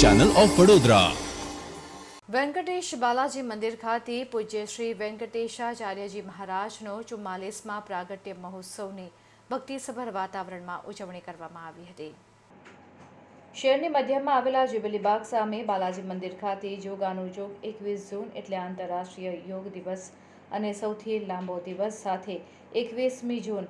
Channel of Vadodara Venkatesh Balaji મંદિર ખાતે પૂજ્ય શ્રી વેંકટેશાચાર્યજી મહારાજનો ચુમ્માલીસમાં પ્રાગટ્ય મહોત્સવની ભક્તિસભર વાતાવરણમાં ઉજવણી કરવામાં આવી હતી. શહેરની મધ્યમાં આવેલા જ્યુબિલી બાગ સામે બાલાજી મંદિર ખાતે જોગાનું જોગ એકવીસ જૂન એટલે આંતરરાષ્ટ્રીય યોગ દિવસ અને સૌથી લાંબો દિવસ સાથે એકવીસમી જૂન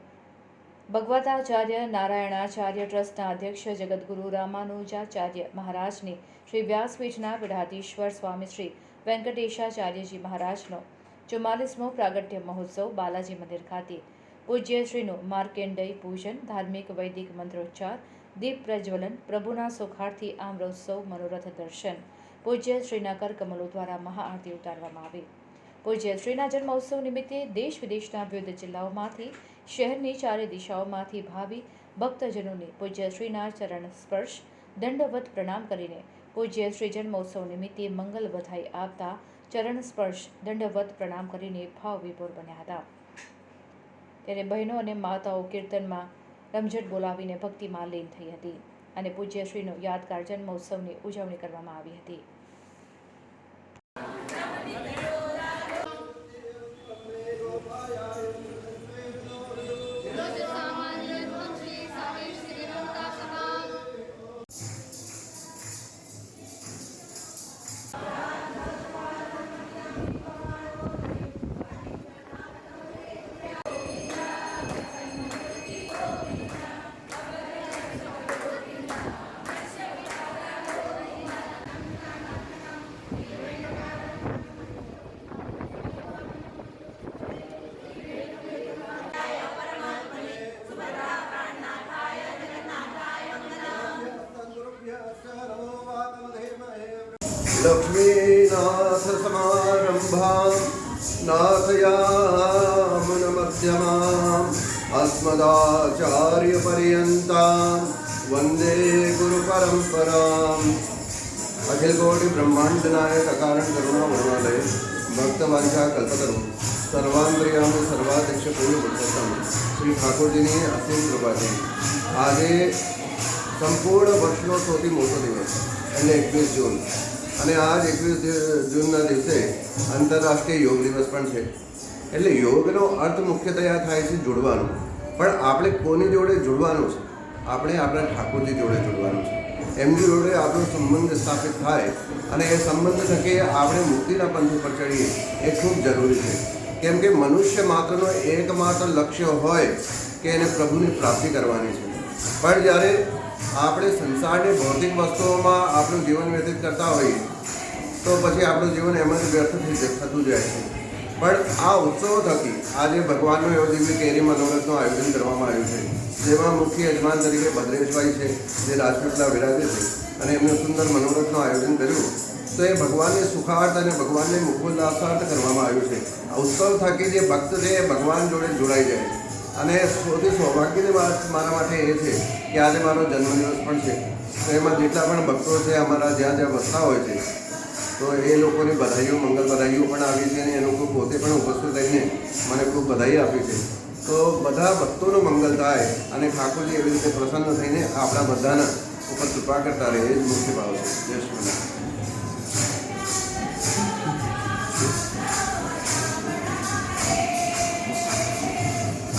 ભગવતાચાર્ય નારાયણાચાર્ય ટ્રસ્ટના અધ્યક્ષ જગદગુરુ રામાનુજાચાર્ય મહારાજની શ્રી વ્યાસપીઠના પીઢાધીશ્વર સ્વામી શ્રી વેંકટેશાચાર્યજી મહારાજનો ચુમ્માલીસમો પ્રાગટ્ય મહોત્સવ બાલાજી મંદિર ખાતે. પૂજ્ય શ્રીનું માર્કેન્ડય પૂજન, ધાર્મિક વૈદિક મંત્રોચ્ચાર, દીપ પ્રજ્વલન, પ્રભુના સુખાર્થી આમ્રોત્સવ, મનોરથ દર્શન. પૂજ્ય શ્રીના કરકમલો દ્વારા મહાઆરતી ઉતારવામાં આવી. પૂજ્ય શ્રીના જન્મોત્સવ નિમિત્તે દેશ વિદેશના વિવિધ જિલ્લાઓમાંથી શહેરની ચારે દિશાઓમાંથી ભાવિ ભક્તજનોને પૂજ્ય શ્રીના ચરણ સ્પર્શ, દંડવત પ્રણામ કરીને પૂજ્ય શ્રી જન્મોત્સવ નિમિત્તે મંગલ વધાઈ આપતા ચરણ સ્પર્શ, દંડવત પ્રણામ કરીને ભાવ વિભોર બન્યા હતા. ત્યારે બહેનો અને માતાઓ કીર્તનમાં રમઝટ બોલાવીને ભક્તિમાં લીન થઈ હતી અને પૂજ્ય શ્રીનો યાદગાર જન્મોત્સવની ઉજવણી કરવામાં આવી હતી. લક્ષ્મીનાથ સમારંભા નાથયામનમધ્યમા અસ્મદાચાર્યપર્યંતા વંદે ગુરુ પરંપરા અખિલ કોટી બ્રહ્માંડ નાયક અકારણ કરુણા વર્ણાલય ભક્તવાંછા કલ્પતરુ સર્વાંતરિયાનું સર્વાધ્યક્ષ પૂર્ણ પુરુષોત્તમ શ્રી ઠાકોરજીની અસીમ કૃપાથી આજે સંપૂર્ણ વર્ષનો સૌથી મોટો દિવસ એટલે એકવીસ જૂન અને આજ એકવીસ જૂનના દિવસે આંતરરાષ્ટ્રીય યોગ દિવસ પણ છે. એટલે યોગનો અર્થ મુખ્યતયા થાય છે જોડવાનું. પણ આપણે કોની જોડે જોડવાનું છે? આપણે આપણા ઠાકોરજી જોડે જોડવાનું છે. એમની જોડે આપણો સંબંધ સ્થાપિત થાય અને એ સંબંધ થકી આપણે મુક્તિના પંથ ઉપર ચડીએ, એ ખૂબ જરૂરી છે. કેમ કે મનુષ્ય માત્રનો એકમાત્ર લક્ષ્ય હોય કે એને પ્રભુની પ્રાપ્તિ કરવાની છે. પણ જ્યારે આપણે સંસારની ભૌતિક વસ્તુઓમાં આપણું જીવન વ્યતીત કરતા હોઈએ, તો પછી આપણું જીવન એમ જ વ્યર્થ થતું જાય છે. પણ આ ઉત્સવો થકી આજે ભગવાનનું એવો દિવ્ય કેરી મનોરથનું આયોજન કરવામાં આવ્યું છે, જેમાં મુખ્ય યજમાન તરીકે ભદ્રેશભાઈ છે, જે રાજકોટના વિરાજે છે, અને એમનું સુંદર મનોરથનું આયોજન કર્યું, તો એ ભગવાનને સુખાર્થ અને ભગવાનને મુખોલ્લાસાર્થ કરવામાં આવ્યું છે. ઉત્સવ થકી જે ભક્ત છે એ ભગવાન જોડે જોડાઈ જાય છે. અને સૌથી સૌભાગ્યની વાત મારા માટે એ છે કે આજે મારો જન્મદિવસ પણ છે. તો એમાં જેટલા પણ ભક્તો છે, અમારા જ્યાં જ્યાં વસતા હોય છે, તો એ લોકોની બધાઈઓ, મંગલ બધાઈઓ પણ આવી છે અને એ લોકો પોતે પણ ઉપસ્થિત રહીને મને ખૂબ બધાઈ આપી છે. તો બધા ભક્તોનું મંગલ થાય અને ઠાકોરજી એવી રીતે પ્રસન્ન થઈને આપણા બધાના ઉપર કૃપા કરતા રહે એ જ મુખ્ય ભાવ છે. જય શ્રી